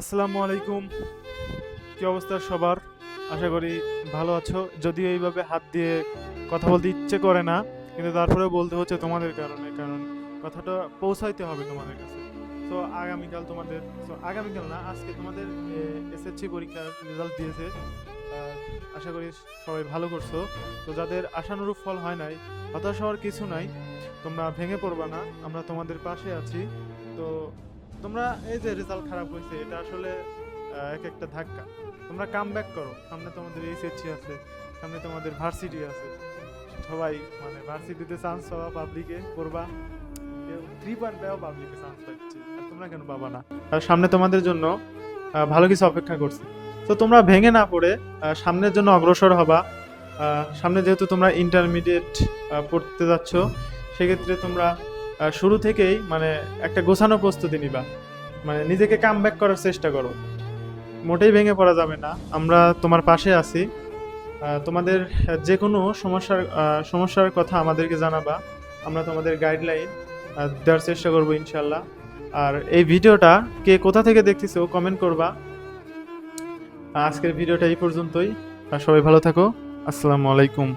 আসসালামু আলাইকুম। কি অবস্থা সবার? আশা করি ভালো আছো। যদিও এইভাবে হাত দিয়ে কথা বলতে ইচ্ছে করে না, কিন্তু তারপরেও বলতে হচ্ছে তোমাদের কারণে, কারণ কথাটা পৌঁছাইতে হবে তোমাদের কাছে। তো আগামীকাল তোমাদের তো আগামীকাল না, আজকে তোমাদের এসএসসি পরীক্ষার রেজাল্ট দিয়েছে। আশা করি সবাই ভালো করছ। তো যাদের আশানুরূপ ফল হয় নাই, হতাশ হওয়ার কিছু নাই, তোমরা ভেঙে পড়বা না, আমরা তোমাদের পাশে আছি। তো তোমরা এই যে রেজাল্ট খারাপ হয়েছে, এটা আসলে এক একটা ধাক্কা। তোমরা কাম ব্যাক করো। সামনে তোমাদের এইচএসসি আছে, সামনে তোমাদের ভার্সিটি আছে। সবাই মানে ভার্সিটিতে চান্স পাওয়া পাবলিকে করবা। থ্রি পয়েন্ট পাবলিকে চান্স পাচ্ছে। আর তোমরা কেন পাবা না? আর সামনে তোমাদের জন্য ভালো কিছু অপেক্ষা করছে। তো তোমরা ভেঙে না পড়ে সামনের জন্য অগ্রসর হবা। সামনে যেহেতু তোমরা ইন্টারমিডিয়েট পড়তে যাচ্ছ, সেক্ষেত্রে তোমরা শুরু থেকেই মানে একটা গোছানো প্রস্তুতি নিবা। মানে নিজেকে কাম ব্যাক করার চেষ্টা করো। মোটেই ভেঙে পড়া যাবে না। আমরা তোমার পাশে আছি। তোমাদের যে কোনো সমস্যার সমস্যার কথা আমাদেরকে জানাবা। আমরা তোমাদের গাইডলাইন দেওয়ার চেষ্টা করব ইনশাল্লাহ আর এই ভিডিওটা কে কোথা থেকে দেখতেছো কমেন্ট করবা। আজকের ভিডিওটা এই পর্যন্তই। সবাই ভালো থাকো। আসসালামু আলাইকুম।